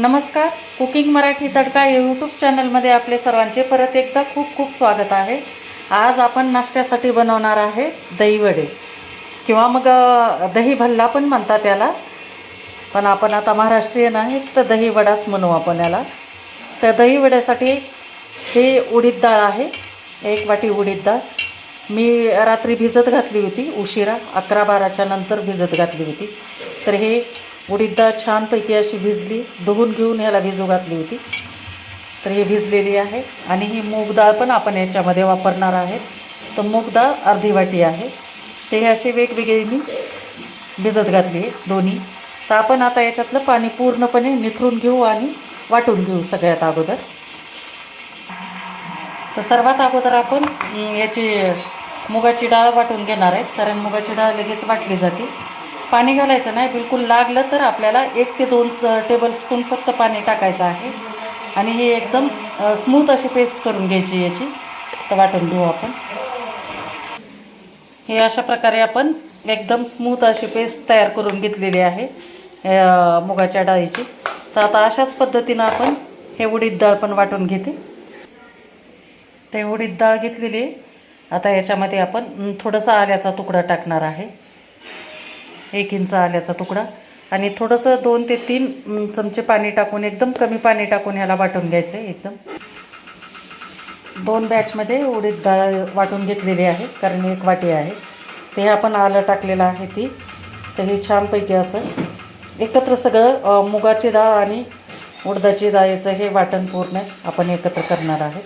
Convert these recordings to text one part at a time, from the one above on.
नमस्कार. कुकिंग मराठी तडका या यूट्यूब चॅनलमध्ये आपले सर्वांचे परत एकदा खूप खूप स्वागत आहे. आज आपण नाश्त्यासाठी बनवणार आहे दहीवडे. किंवा मग दही भल्ला पण म्हणतात त्याला पण आपण आता महाराष्ट्रीयन आहे तर दहीवडाच म्हणू आपण याला. तर दहीवड्यासाठी हे उडीद डाळ आहे. एक वाटी उडीद डाळ. मी रात्री भिजत घातली होती उशिरा अकरा बाराच्या नंतर भिजत घातली होती. तर हे उडीद डाळ छानपैकी अशी भिजली धुवून घेऊन ह्याला भिजू घातली होती. तर हे भिजलेली आहे आणि ही मूग डाळ पण आपण याच्यामध्ये वापरणार आहेत. तर मूग डाळ अर्धी वाटी आहे. ते हे असे वेगवेगळे मी भिजत घातली आहे दोन्ही. तर आपण आता याच्यातलं पाणी पूर्णपणे निथरून घेऊ आणि वाटून घेऊ सगळ्यात अगोदर. तर सर्वात अगोदर आपण याची मुगाची डाळ वाटून घेणार आहे कारण मुगाची डाळ लगेच वाटली जाते. पाणी घालायचं नाही बिलकुल लागलं तर आपल्याला एक ते दोन टेबल स्पून फक्त पाणी टाकायचं आहे. आणि ही एकदम स्मूथ अशी पेस्ट करून घ्यायची याची. तर वाटून घेऊ आपण. हे अशा प्रकारे आपण एकदम स्मूथ अशी पेस्ट तयार करून घेतलेली आहे मुगाच्या डाळीची. तर आता अशाच पद्धतीनं आपण हे उडीद डाळ पण वाटून घेते. ते उडीद डाळ घेतलेली आहे. आता याच्यामध्ये आपण थोडंसं आल्याचा तुकडा टाकणार आहे. एक इंच आल्याचा तुकडा. आणि थोडंसं दोन ते तीन चमचे पाणी टाकून एकदम कमी पाणी टाकून ह्याला वाटून घ्यायचं आहे एकदम. दोन बॅचमध्ये उडीद डाळ वाटून घेतलेली आहे कारण एक वाटी आहे. ते आपण आलं टाकलेलं आहे ती. तर हे छानपैकी असं एकत्र सगळं मुगाची डाळ आणि उडदाची डाळीचं हे वाटण पूर्ण आपण एकत्र करणार आहे.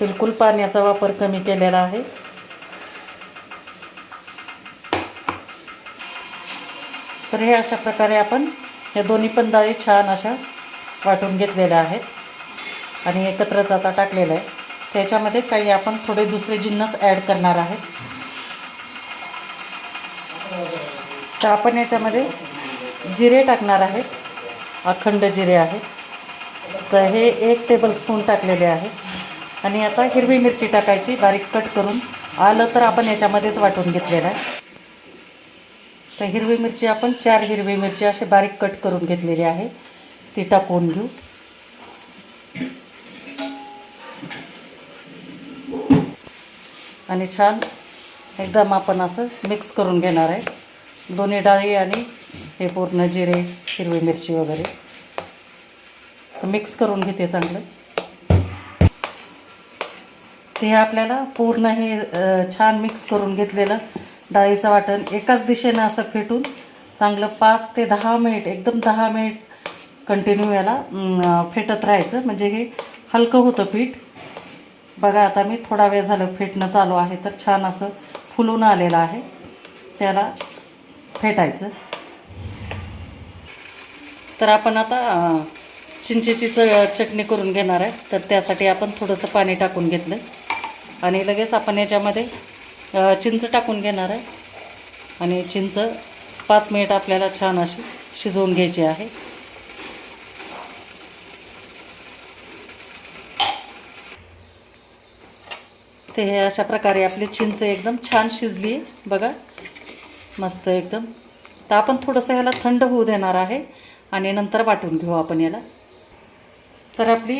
बिलकुल पाण्याचा वापर कमी केलेला आहे. तर हे अशा प्रकारे आपण या दोन्ही पण डाळी छान अशा वाटून घेतलेल्या आहेत. आणि एकत्रच आता टाकलेलं आहे. त्याच्यामध्ये काही आपण थोडे दुसरे जिन्नस ॲड करणार आहेत. तर आपण याच्यामध्ये जिरे टाकणार आहेत. अखंड जिरे आहेत. तर हे एक टेबलस्पून टाकलेले आहे आणि आता हिरवी मिरची टाकायची बारीक कट करून. आलं तर आपण याच्यामध्येच वाटून घेतलेलं आहे. तर हिरवी मिरची आपण चार हिरवी मिरची असे बारीक कट करून घेतलेली आहे. ती टाकून घेऊ. आणि छान एकदम आपण असं मिक्स करून घेणार आहे. दोन्ही डाळी आणि हे पूर्ण जिरे हिरवी मिरची वगैरे. तर मिक्स करून घेते चांगलं. ते आपल्याला पूर्ण हे छान मिक्स करून घेतलेलं डाळीचं वाटण एकाच दिशेनं असं फेटून चांगलं पाच ते दहा मिनिट एकदम दहा मिनिट कंटिन्यू याला फेटत राहायचं. म्हणजे हे हलकं होतं पीठ. बघा आता मी थोडा वेळ झालं फेटणं चालू आहे तर छान असं फुलून आलेलं आहे. त्याला फेटायचं. तर आपण आता चिंचेची च चटणी करून घेणार आहे. तर त्यासाठी आपण थोडंसं पाणी टाकून घेतलं. आणि लगेच आपण याच्यामध्ये चिंच टाकून घेणार आहे. आणि चिंच पाच मिनिट आपल्याला छान अशी शिजवून घ्यायची आहे. ते हे अशा प्रकारे आपली चिंच एकदम छान शिजली बघा मस्त एकदम. तर आपण थोडंसं ह्याला थंड होऊ देणार आहे आणि नंतर वाटून घेऊ आपण याला. तर आपली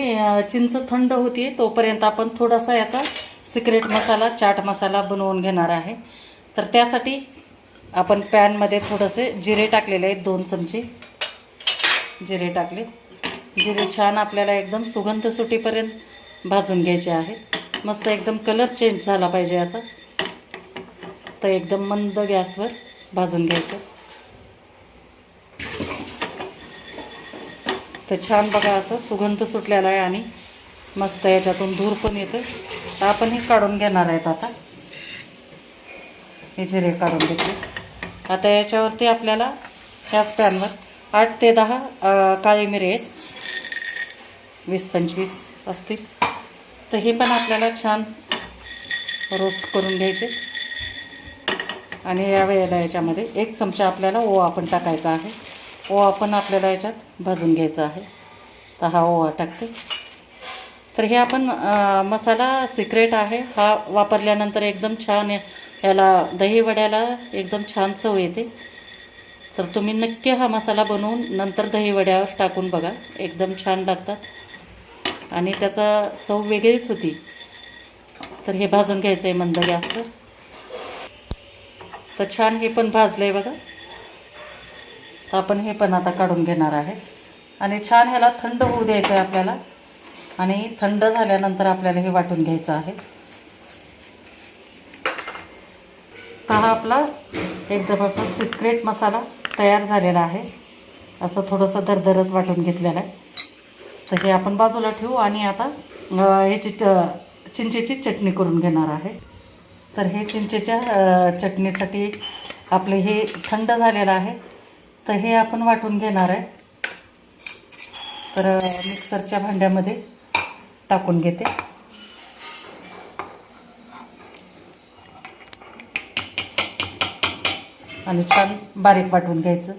चिंच थंड होती तोपर्यंत आपण थोडासा याचा सिक्रेट मसाला चाट मसाला बनवून घेणार आहे. तर त्यासाठी आपण पॅनमध्ये थोडंसे जिरे टाकलेले आहेत दोन चमचे. जिरे टाकले. जिरे छान आपल्याला एकदम सुगंध सुटीपर्यंत भाजून घ्यायचे आहे. मस्त एकदम कलर चेंज झाला पाहिजे याचा. तर एकदम मंद गॅसवर भाजून घ्यायचं. तर छान बघा असं सुगंध सुटलेला आहे आणि मस्त याच्यातून धूर पण येतं तर आपण हे काढून घेणार आहेत आता. हे जिरे काढून घेतले. आता याच्यावरती आपल्याला ह्याच पॅनवर आठ ते दहा काळी मिरी आहेत. वीस पंचवीस असतील. तर हे पण आपल्याला छान रोस्ट करून घ्यायचे. आणि या वेळेला याच्यामध्ये एक चमचा आपल्याला ओवा पण टाकायचा आहे. ओवा पण आपल्याला याच्यात भाजून घ्यायचा आहे. तर हा ओवा टाकते. तर हे आपण मसाला सिक्रेट आहे. हा वापरल्यानंतर एकदम छान याला दही वड्याला एकदम छान चव येते. तर तुम्ही नक्की हा मसाला बनवून नंतर दही वड्यावर टाकून बघा. एकदम छान लागतात. आणि त्याचा चव वेगळीच होती. तर हे भाजून घ्यायचं आहे मंद गॅसवर. तर छान हे पण भाजलं आहे बघा. तर आपण हे पण आता काढून घेणार आहे. आणि छान ह्याला थंड होऊ द्यायचं आहे आपल्याला. आणि थंड झाल्यानंतर आपल्याला हे वाटून घ्यायचं आहे. तर हा आपला एकदम असा सिक्रेट मसाला तयार झालेला आहे. असं थोडंसं दरदरच वाटून घेतलेलं आहे. तर हे आपण बाजूला ठेवू आणि आता ह्याची च चिंचेची चटणी करून घेणार आहे. तर हे चिंचेच्या चटणीसाठी आपले हे थंड झालेलं आहे. तर हे आपण वाटून घेणार आहे. तर मिक्सरच्या भांड्यामध्ये टाकून घेते. आणि छान बारीक वाटून घ्यायचं.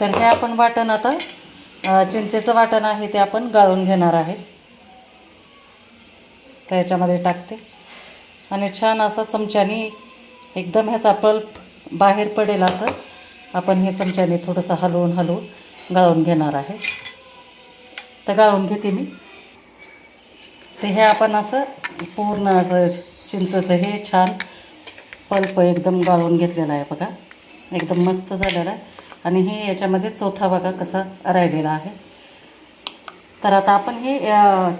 तर हे आपण वाटण आता चिंचेचं वाटण आहे ते आपण गाळून घेणार आहे. त्याच्यामध्ये टाकते. आणि छान असं चमच्याने एकदम ह्याचा पल्प बाहेर पडेल असं. आपण हे चमच्याने थोडंसं हलवून हलवून गाळून घेणार आहे. तर गाळून घेते मी. तर हे आपण असं पूर्ण असं चिंचचं हे छान पल्प एकदम गाळून घेतलेलं आहे बघा. एकदम मस्त झालेलं आहे. आणि हे याच्यामध्ये चौथा बघा कसा राहिलेला आहे. तर आता आपण हे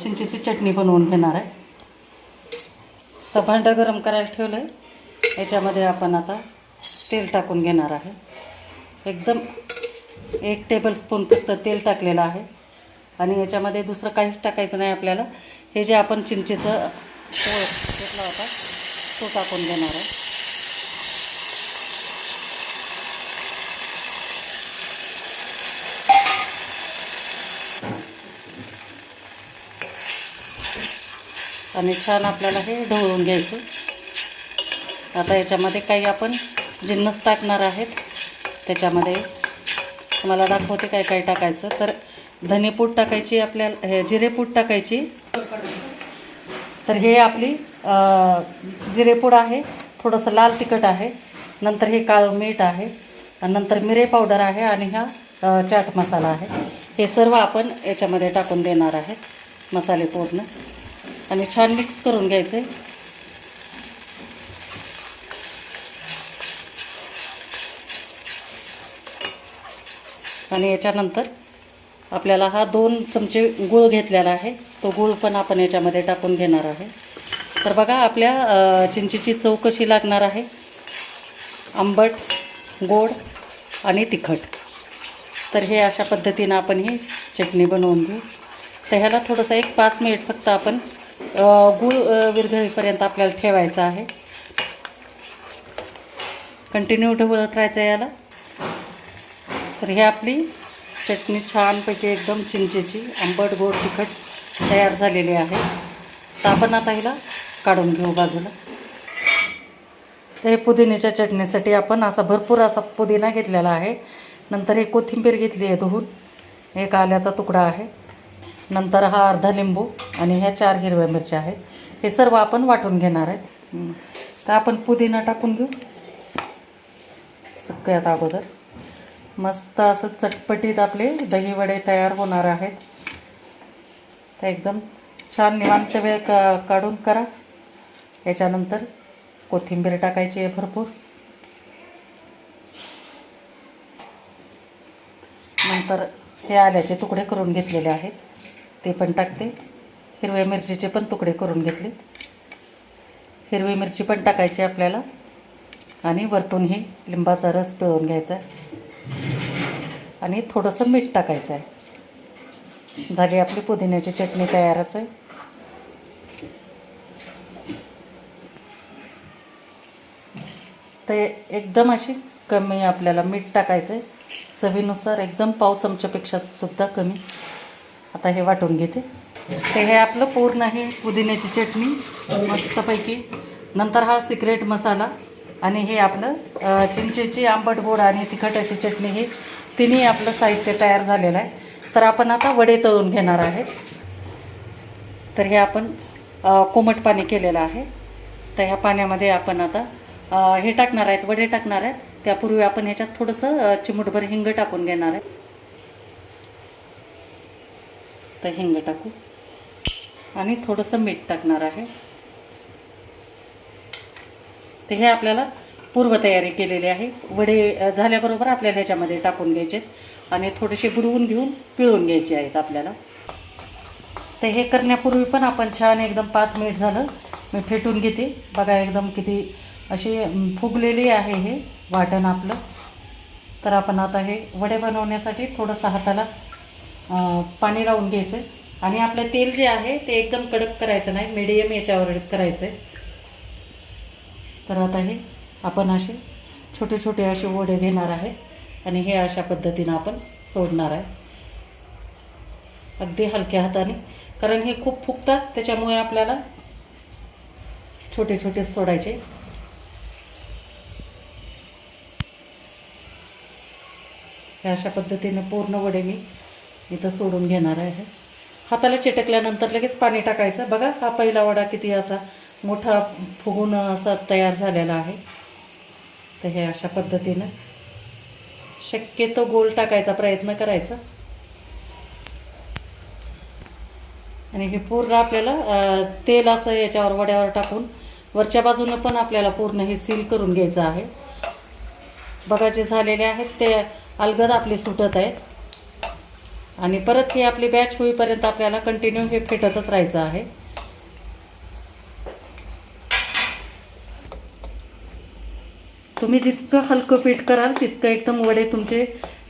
चिंचेची चटणी बनवून घेणार आहे. तर भांडं गरम करायला ठेवलं आहे याच्यामध्ये आपण आता तेल टाकून घेणार आहे. एकदम एक टेबलस्पून फक्त तेल टाकलेलं आहे. आणि याच्यामध्ये दुसरं काहीच टाकायचं नाही आपल्याला. हे जे आपण चिंचेचं पोळ घेतला होता तो टाकून घेणार आहे. आणि छान आपल्याला हे ढवळून घ्यायचं. आता याच्यामध्ये काही आपण जिन्नस टाकणार आहेत. त्याच्यामध्ये तुम्हाला दाखवते काय काय टाकायचं. तर धनेपूट टाकायची आपल्याला हे जिरेपूट टाकायची. तर हे आपली जिरेपूड आहे थोडंसं लाल तिखट आहे नंतर हे काळं मीठ आहे नंतर मिरे पावडर आहे आणि हा चाट मसाला आहे. हे सर्व आपण याच्यामध्ये टाकून देणार आहेत मसाले पूर्ण. आणि छान मिक्स करून घ्यायचे. आणि याच्यानंतर आपल्याला हा दोन चमचे गूळ घेतलेला आहे. तो गूळ पण आपण याच्यामध्ये टाकून घेणार आहे. तर बघा आपल्या चिंचीची चिंचेची चव कशी लागणार आहे? आंबट गोड आणि तिखट. तर हे अशा पद्धतीनं आपण ही चटणी बनवून घेऊ. तर ह्याला थोडंसं एक पाच मिनिट फक्त आपण गूळ विरघळीपर्यंत आपल्याला ठेवायचं आहे. कंटिन्यू ढवळत राहायचं याला. तर ही आपली चटणी छानपैकी एकदम चिंचेची आंबट गोड तिखट तयार झालेली आहे. तर आपण आता हिला काढून घेऊ बाजूला. तर हे पुदिन्याच्या चटणीसाठी आपण असा भरपूर असा पुदिना घेतलेला आहे. नंतर हे कोथिंबीर घेतली आहे धुवून. एक आल्याचा तुकडा आहे. नंतर हा अर्धा लिंबू आणि ह्या चार हिरव्या मिरच्या आहेत. हे सर्व आपण वाटून घेणार आहेत. तर आपण पुदिना टाकून घेऊ. सगळ्यात अगोदर. मस्त असं चटपटीत आपले दही वडे तयार होणार आहेत. तर एकदम छान निवांत वेळ का काढून करा. याच्यानंतर कोथिंबीर टाकायची आहे भरपूर. नंतर हे आल्याचे तुकडे करून घेतलेले आहेत. ते पण टाकते. हिरव्या मिरचीचे पण तुकडे करून घेतले. हिरवी मिरची पण टाकायची आपल्याला. आणि वरतून ही लिंबाचा रस पिळून घ्यायचा. आहे आणि थोडंसं मीठ टाकायचं आहे. झाली आपली पुदिन्याची चटणी तयारच आहे. ते एकदम अशी कमी आपल्याला मीठ टाकायचं आहे. चवीनुसार एकदम पाव चमच्यापेक्षा सुद्धा कमी. आता हे वाटून घेते. ते हे आपलं पूर्ण आहे पुदिन्याची चटणी. मस्तपैकी. नंतर हा सिक्रेट मसाला आणि हे आपलं चिंचेची आंबट गोड आणि तिखट अशी चटणी ही तिन्ही आपलं साहित्य तयार झालेलं आहे. तर आपण आता वडे तळून घेणार आहे तर हे आपण कोमट पाणी केलेलं आहे. तर ह्या पाण्यामध्ये आपण आता हे टाकणार आहेत वडे टाकणार आहेत. त्यापूर्वी आपण ह्याच्यात थोडंसं चिमूटभर हिंग टाकून घेणार आहे. तर हिंग टाकू. आणि थोडंसं मीठ टाकणार आहे. तर हे आपल्याला पूर्वतयारी केलेली आहे. वडे झाल्याबरोबर आपल्याला ह्याच्यामध्ये टाकून घ्यायचे आणि थोडेसे बुडवून घेऊन पिळून घ्यायचे आहेत आपल्याला. तर हे करण्यापूर्वी पण आपण छान एकदम पाच मिनिट झालं. मी फेटून घेते. बघा एकदम किती अशी फुगलेली आहे हे वाटण आपलं. तर आपण आता हे वडे बनवण्यासाठी थोडंसं हाताला पाणी लावून घ्यायचं. आणि आपलं तेल जे आहे ते एकदम कडक करायचं नाही. मिडियम याच्यावर करायचं आहे तर आता हे आपण असे छोटे छोटे असे वडे घेणार आहे आणि हे अशा पद्धतीनं आपण सोडणार आहे. अगदी हलक्या हाताने. कारण हे खूप फुगतात त्याच्यामुळे आपल्याला छोटे छोटे सोडायचे. हे अशा पद्धतीने पूर्ण वडे मी इथं सोडून घेणार आहे. हाताला चिटकल्यानंतर लगेच पाणी टाकायचं. बघा हा पहिला वडा किती असा मोठा फुगून असा तयार झालेला आहे. तर हे अशा पद्धतीनं शक्यतो गोल टाकायचा प्रयत्न करायचा. आणि हे पूर्ण आपल्याला तेल असं याच्यावर वड्यावर टाकून वरच्या बाजूनं पण आपल्याला पूर्ण हे सील करून घ्यायचं आहे. बघा जे झालेले आहेत ते अलगद आपले सुटत आहेत. आणि परत ही आपली बॅच होईपर्यंत आपल्याला कंटिन्यू हे फेटतच राहायचं आहे. तुम्ही जितकं हलकं पीठ कराल तितकं एकदम वडे तुमचे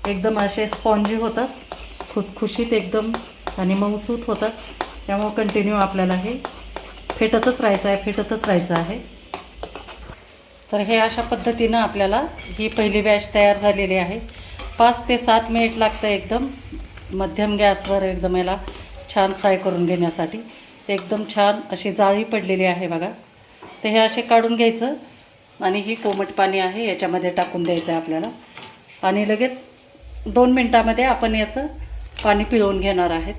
एकदम असे स्पॉन्जी होतात. खुसखुशीत एकदम आणि मऊसूत होतात. त्यामुळं कंटिन्यू आपल्याला हे फेटतच राहायचं आहे फेटतच राहायचं आहे. तर हे अशा पद्धतीनं आपल्याला ही पहिली बॅच तयार झालेली आहे. पाच ते सात मिनिट लागतं एकदम मध्यम गॅसवर एकदम याला छान फ्राय करून घेण्यासाठी. ते एकदम छान अशी जाळी पडलेली आहे बघा. ते हे असे काढून घ्यायचं. आणि ही कोमट पाणी आहे याच्यामध्ये टाकून द्यायचं आहे आपल्याला. आणि लगेच दोन मिनटामध्ये आपण याचं पाणी पिळवून घेणार आहेत.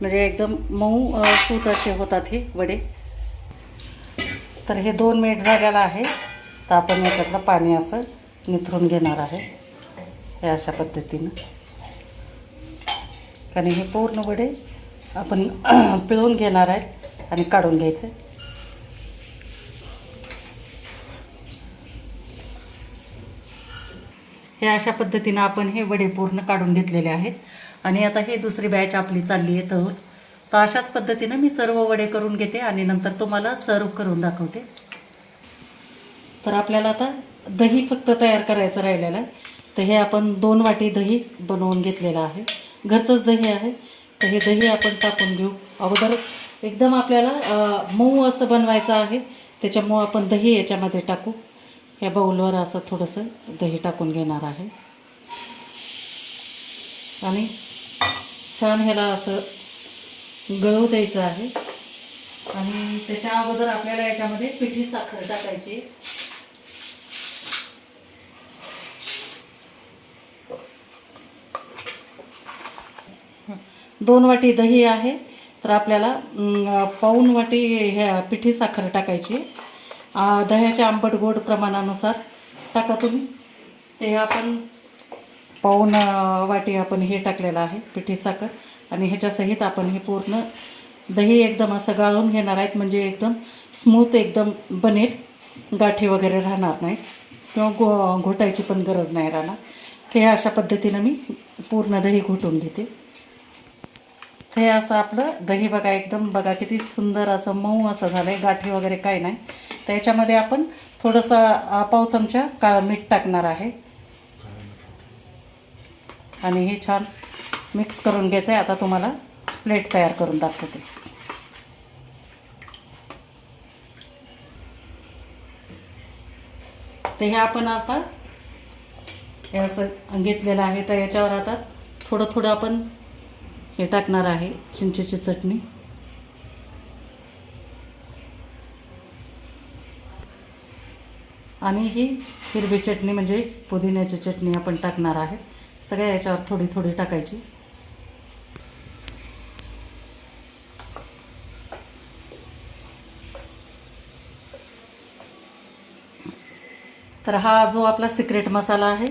म्हणजे एकदम मऊ सूत असे होतात हे वडे. तर हे दोन मिनिट झालेलं आहे. तर आपण याच्यातलं पाणी असं निथरून घेणार आहे. हे अशा पद्धतीनं. आणि हे पूर्ण वडे आपण पिळून घेणार आहेत आणि काढून घ्यायचे. हे अशा पद्धतीनं आपण हे वडे पूर्ण काढून घेतलेले आहेत. आणि आता ही दुसरी बॅच आपली चालली आहे तर तर अशाच पद्धतीनं मी सर्व वडे करून घेते आणि नंतर तुम्हाला सर्व करून दाखवते. तर आपल्याला आता दही फक्त तयार करायचं राहिलेलं आहे. तर हे आपण दोन वाटी दही बनवून घेतलेलं आहे. घरचंच दही आहे. तर हे दही आपण टाकून घेऊ. अगोदर एकदम आपल्याला मऊ असं बनवायचं आहे. त्याच्यामुळं आपण दही याच्यामध्ये टाकू. ह्या बाऊलवर असं थोडंसं दही टाकून घेणार आहे. आणि छान ह्याला असं गळू द्यायचं आहे. आणि त्याच्या अगोदर आपल्याला याच्यामध्ये पिठी साखर टाकायची. दोन वाटी दही आहे तर आपल्याला पाऊन वाटी ह्या पिठी साखर टाकायची. दह्याच्या आंबट गोड प्रमाणानुसार टाका तुम्ही. ते आपण पाऊन वाटी आपण हे टाकलेलं आहे पिठी साखर. आणि ह्याच्यासहित आपण हे पूर्ण दही एकदम असं गाळून घेणार आहेत म्हणजे एकदम स्मूथ एकदम बनेल. गाठी वगैरे राहणार नाही. किंवा गो घोटायची पण गरज नाही राहणार. ते अशा पद्धतीनं मी पूर्ण दही घोटून घेते. हे असं आपलं दही बघा एकदम बघा किती सुंदर असं मऊ असं झालं आहे गाठी वगैरे काही नाही. तर याच्यामध्ये आपण थोडंसं पाव चमचा काळं मीठ टाकणार आहे. आणि हे छान मिक्स करून घ्यायचं आहे. आता तुम्हाला प्लेट तयार करून दाखवते. तर हे आपण आता हे असं घेतलेलं आहे. तर याच्यावर आता थोडं थोडं आपण हे टाकणार आहे. चिंचेची चटणी. आणि ही हिरवी चटणी म्हणजे पुदिन्याची चटणी आपण टाकणार आहे. सगळ्या याच्यावर थोडी थोडी टाकायची. तर हा जो आपला सिक्रेट मसाला आहे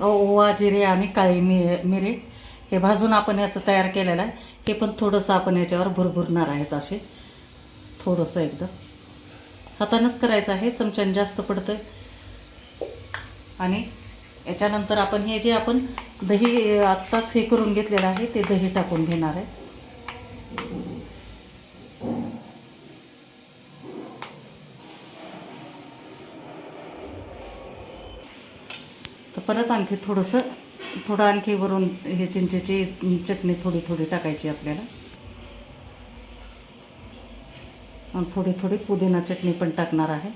ओवा जिरे आणि काळी मि मिरे हे भाजून आपण याचं तयार केलेलं आहे. हे पण थोडंसं आपण याच्यावर भुरभुरणार आहेत असे. थोडंसं एकदम हातानंच करायचं आहे चमच्यानं जास्त पडतं आणि याच्यानंतर आपण हे जे आपण दही आत्ताच हे करून घेतलेलं आहे ते दही टाकून घेणार आहे. तर परत आणखी थोडंसं थोडं आणखी वरून हे चिंचेची चटणी थोडी थोडी टाकायची आपल्याला आणि थोडी थोडी पुदिना चटणी पण टाकणार आहे.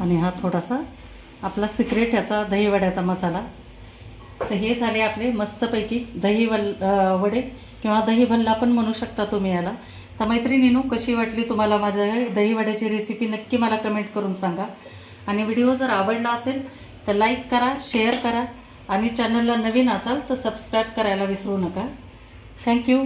आणि हा थोडासा आपला सिक्रेट याचा दहीवड्याचा मसाला. तर हे झाले आपले मस्तपैकी दही वल वडे किंवा दही भल्ला पण म्हणू शकता तुम्ही याला. तर मैत्रिणीनू कशी वाटली तुम्हाला माझं हे रेसिपी नक्की मला कमेंट करून सांगा. आणि व्हिडिओ जर आवडला असेल तर लाईक करा शेअर करा. आणि चॅनलला नवीन असाल तर सबस्क्राईब करायला विसरू नका. थँक्यू